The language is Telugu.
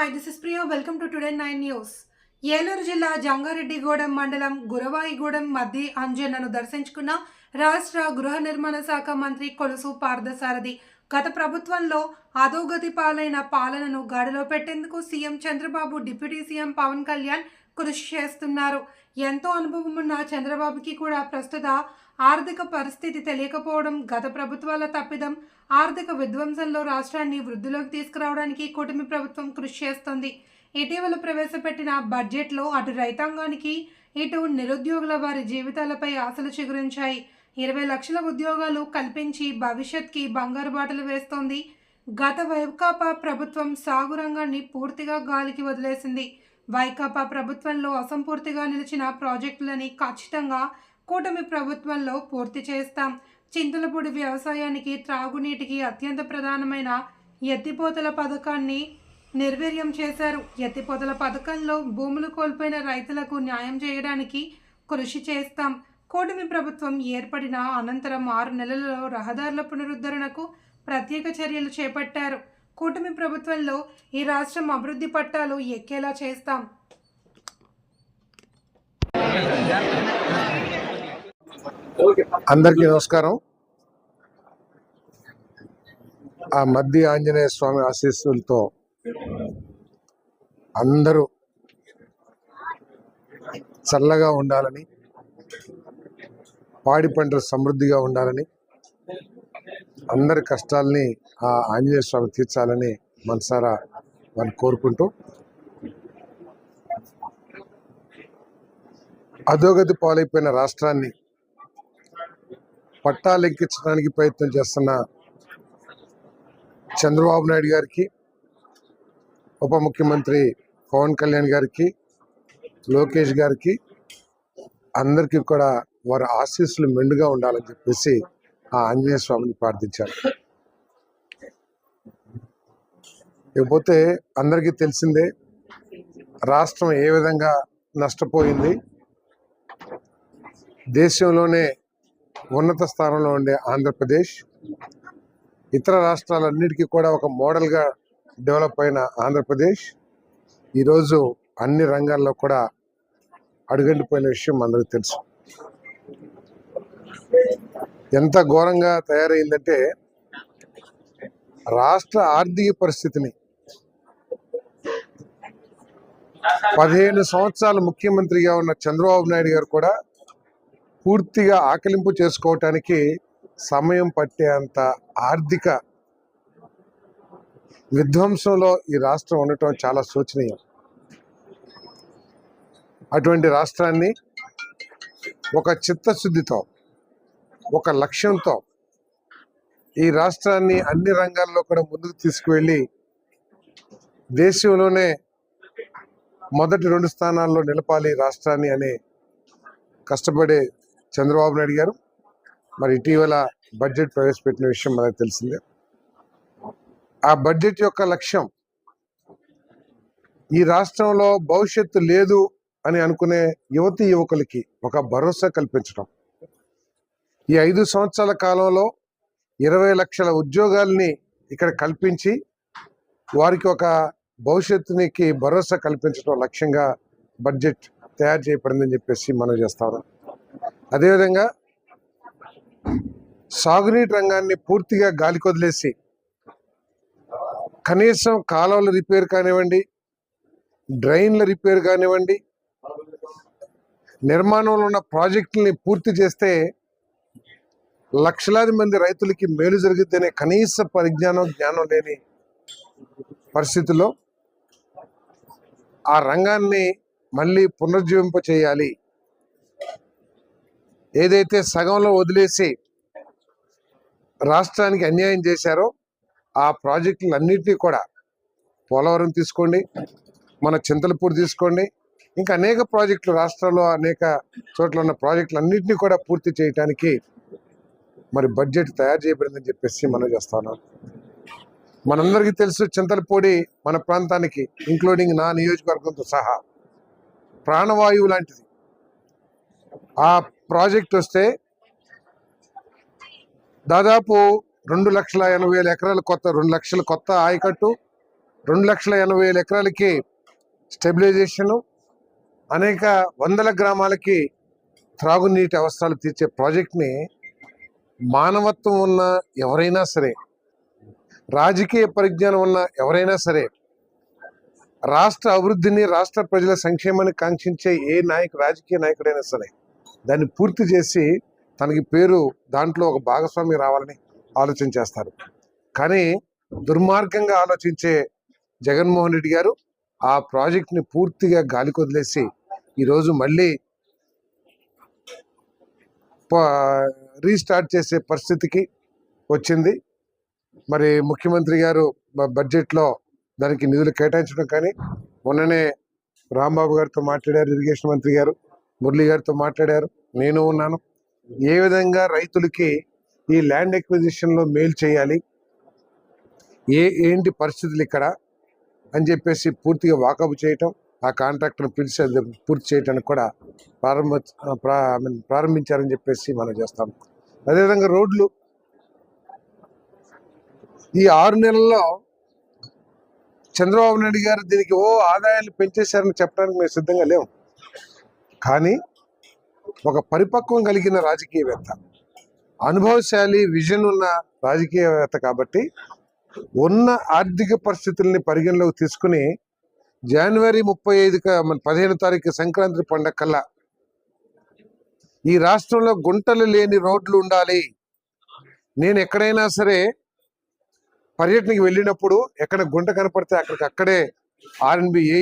Hi this is Priya welcome to today nine news Eluru జిల్లా జంగారెడ్డిగూడెం మండలం గురవాయిగూడెం మధ్య అంజన్నను దర్శించుకున్న రాష్ట్ర గృహ నిర్మాణ శాఖ మంత్రి కొలుసు పార్థసారథి గత ప్రభుత్వంలో అధోగతి పాలైన పాలనను గాడిలో పెట్టేందుకు CM Chandrababu deputy CM Pawan Kalyan కృషి చేస్తున్నారు. ఎంతో అనుభవం ఉన్న చంద్రబాబుకి కూడా ప్రస్తుత ఆర్థిక పరిస్థితి తెలియకపోవడం గత ప్రభుత్వాల తప్పిదం ఆర్థిక విధ్వంసంలో రాష్ట్రాన్ని వృద్ధిలోకి తీసుకురావడానికి కూటమి ప్రభుత్వం కృషి చేస్తోంది. ఇటీవల ప్రవేశపెట్టిన బడ్జెట్లో అటు రైతాంగానికి ఇటు నిరుద్యోగుల వారి జీవితాలపై ఆశలు చిగురించాయి. ఇరవై లక్షల ఉద్యోగాలు కల్పించి భవిష్యత్కి బంగారు బాటలు వేస్తోంది. గత వైకాపా ప్రభుత్వం సాగు రంగాన్ని పూర్తిగా గాలికి వదిలేసింది. వైకాపా ప్రభుత్వంలో అసంపూర్తిగా నిలిచిన ప్రాజెక్టులని ఖచ్చితంగా కూటమి ప్రభుత్వంలో పూర్తి చేస్తాం. చింతలపూడి వ్యవసాయానికి త్రాగునీటికి అత్యంత ప్రధానమైన ఎత్తిపోతల పథకాన్ని నిర్వీర్యం చేశారు. ఎత్తిపోతల పథకంలో భూములు కోల్పోయిన రైతులకు న్యాయం చేయడానికి కృషి చేస్తాం. కూటమి ప్రభుత్వం ఏర్పడిన అనంతరం ఆరు నెలలలో రహదారుల పునరుద్ధరణకు ప్రత్యేక చర్యలు చేపట్టారు. కూటమి ప్రభుత్వంలో ఈ రాష్ట్రం అభివృద్ధి పట్టాలు ఎక్కేలా చేస్తాం? అందరికీ నమస్కారం. ఆ మధ్య ఆంజనేయ స్వామి ఆశీస్సులతో అందరూ చల్లగా ఉండాలని పాడి పంటలు సమృద్ధిగా ఉండాలని అందరి కష్టాలని ఆ ఆంజనేయ స్వామి తీర్చాలని మనసారా మనం కోరుకుంటూ అధోగతి పాలైపోయిన రాష్ట్రాన్ని పట్టాలెక్కించడానికి ప్రయత్నం చేస్తున్న చంద్రబాబు నాయుడు గారికి ఉప ముఖ్యమంత్రి పవన్ కళ్యాణ్ గారికి లోకేష్ గారికి అందరికీ కూడా వారి ఆశీస్సులు మెండుగా ఉండాలని చెప్పేసి ఆ ఆంజనేయ స్వామిని ప్రార్థించారు ఇకపోతే అందరికీ తెలిసిందే రాష్ట్రం ఏ విధంగా నష్టపోయింది దేశంలోనే ఉన్నత స్థానంలో ఉండే ఆంధ్రప్రదేశ్ ఇతర రాష్ట్రాలన్నిటికీ కూడా ఒక మోడల్గా డెవలప్ అయిన ఆంధ్రప్రదేశ్ ఈరోజు అన్ని రంగాల్లో కూడా అడుగంటిపోయిన విషయం అందరికీ తెలుసు. ఎంత ఘోరంగా తయారైందంటే రాష్ట్ర ఆర్థిక పరిస్థితిని పదిహేను సంవత్సరాలు ముఖ్యమంత్రిగా ఉన్న చంద్రబాబు నాయుడు గారు కూడా పూర్తిగా ఆకలింపు చేసుకోవటానికి సమయం పట్టేంత ఆర్థిక విధ్వంసంలో ఈ రాష్ట్రం ఉండటం చాలా శోచనీయం. అటువంటి రాష్ట్రాన్ని ఒక చిత్తశుద్ధితో ఒక లక్ష్యంతో ఈ రాష్ట్రాన్ని అన్ని రంగాల్లో కూడా ముందుకు తీసుకువెళ్ళి దేశంలోనే మొదటి రెండు స్థానాల్లో నిలపాలి రాష్ట్రాన్ని అనే కష్టపడే చంద్రబాబు నాయుడు గారు. మరి ఇటీవల బడ్జెట్ ప్రవేశపెట్టిన విషయం మనకు తెలిసిందే. ఆ బడ్జెట్ యొక్క లక్ష్యం ఈ రాష్ట్రంలో భవిష్యత్తు లేదు అని అనుకునే యువతి యువకులకి ఒక భరోసా కల్పించడం ఈ ఐదు సంవత్సరాల కాలంలో ఇరవై లక్షల ఉద్యోగాల్ని ఇక్కడ కల్పించి వారికి ఒక భవిష్యత్తునికి భరోసా కల్పించడం లక్ష్యంగా బడ్జెట్ తయారు చేయబడిందని చెప్పేసి మనం చేస్తాం అదేవిధంగా సాగునీటి రంగాన్ని పూర్తిగా గాలికి వదిలేసి కనీసం కాలువల రిపేర్ కానివ్వండి డ్రైన్ల రిపేర్ కానివ్వండి నిర్మాణంలో ఉన్న ప్రాజెక్టుల్ని పూర్తి చేస్తే లక్షలాది మంది రైతులకి మేలు జరిగితేనే కనీస పరిజ్ఞానం జ్ఞానం లేని పరిస్థితుల్లో ఆ రంగాన్ని మళ్ళీ పునరుజ్జీవింప చేయాలి. ఏదైతే సగంలో వదిలేసి రాష్ట్రానికి అన్యాయం చేశారో ఆ ప్రాజెక్టులు అన్నింటినీ కూడా పోలవరం తీసుకోండి మన చింతలపూర్ తీసుకోండి ఇంకా అనేక ప్రాజెక్టులు రాష్ట్రంలో అనేక చోట్ల ఉన్న ప్రాజెక్టులు అన్నింటినీ కూడా పూర్తి చేయడానికి మరి బడ్జెట్ తయారు చేయబడిందని చెప్పేసి మనం చేస్తాను మనందరికీ తెలుసు చింతలపూడి మన ప్రాంతానికి ఇంక్లూడింగ్ నా నియోజకవర్గంతో సహా ప్రాణవాయువు లాంటిది. ఆ ప్రాజెక్ట్ వస్తే దాదాపు రెండు లక్షల ఎనభై వేల ఎకరాలు కొత్త రెండు లక్షల కొత్త ఆయకట్టు రెండు లక్షల ఎనభై వేల ఎకరాలకి స్టెబిలైజేషను అనేక వందల గ్రామాలకి త్రాగునీటి అవసరాలు తీర్చే ప్రాజెక్ట్ని మానవత్వం ఉన్న ఎవరైనా సరే రాజకీయ పరిజ్ఞానం ఉన్న ఎవరైనా సరే రాష్ట్ర అభివృద్ధిని రాష్ట్ర ప్రజల సంక్షేమాన్ని కాంక్షించే ఏ నాయకు రాజకీయ నాయకుడైనా సరే దాన్ని పూర్తి చేసి తనకి పేరు దాంట్లో ఒక భాగస్వామి రావాలని ఆలోచన చేస్తారు. కానీ దుర్మార్గంగా ఆలోచించే జగన్మోహన్ రెడ్డి గారు ఆ ప్రాజెక్ట్ని పూర్తిగా గాలికి వదిలేసి ఈరోజు మళ్ళీ రీస్టార్ట్ చేసే పరిస్థితికి వచ్చింది. మరి ముఖ్యమంత్రి గారు బడ్జెట్లో దానికి నిధులు కేటాయించడం కానీ మొన్ననే రాంబాబు గారితో మాట్లాడారు ఇరిగేషన్ మంత్రి గారు మురళి గారితో మాట్లాడారు నేను ఉన్నాను. ఏ విధంగా రైతులకి ఈ ల్యాండ్ ఎక్విజిషన్లో మేలు చేయాలి ఏ ఏంటి పరిస్థితులు ఇక్కడ అని చెప్పేసి పూర్తిగా వాకప్ చేయటం ఆ కాంట్రాక్టర్ పిలిచి పూర్తి చేయడానికి కూడా ప్రారంభ ప్రా- ప్రారంభించారని చెప్పేసి మనం చేస్తాం. అదేవిధంగా రోడ్లు. ఈ ఆరు నెలల్లో చంద్రబాబు నాయుడు గారు దీనికి ఓ ఆదాయాలు పెంచేశారని చెప్పడానికి మేము సిద్ధంగా లేము. కానీ ఒక పరిపక్వం కలిగిన రాజకీయవేత్త అనుభవశాలి విజన్ ఉన్న రాజకీయవేత్త కాబట్టి ఉన్న ఆర్థిక పరిస్థితుల్ని పరిగణలోకి తీసుకుని జనవరి ముప్పై ఐదు మన పదిహేను తారీఖు సంక్రాంతి పండగ కల్లా ఈ రాష్ట్రంలో గుంటలు లేని రోడ్లు ఉండాలి. నేను ఎక్కడైనా సరే పర్యటనకి వెళ్ళినప్పుడు ఎక్కడ గుంట కనపడితే అక్కడికి అక్కడే ఆర్ఎన్బి ఏ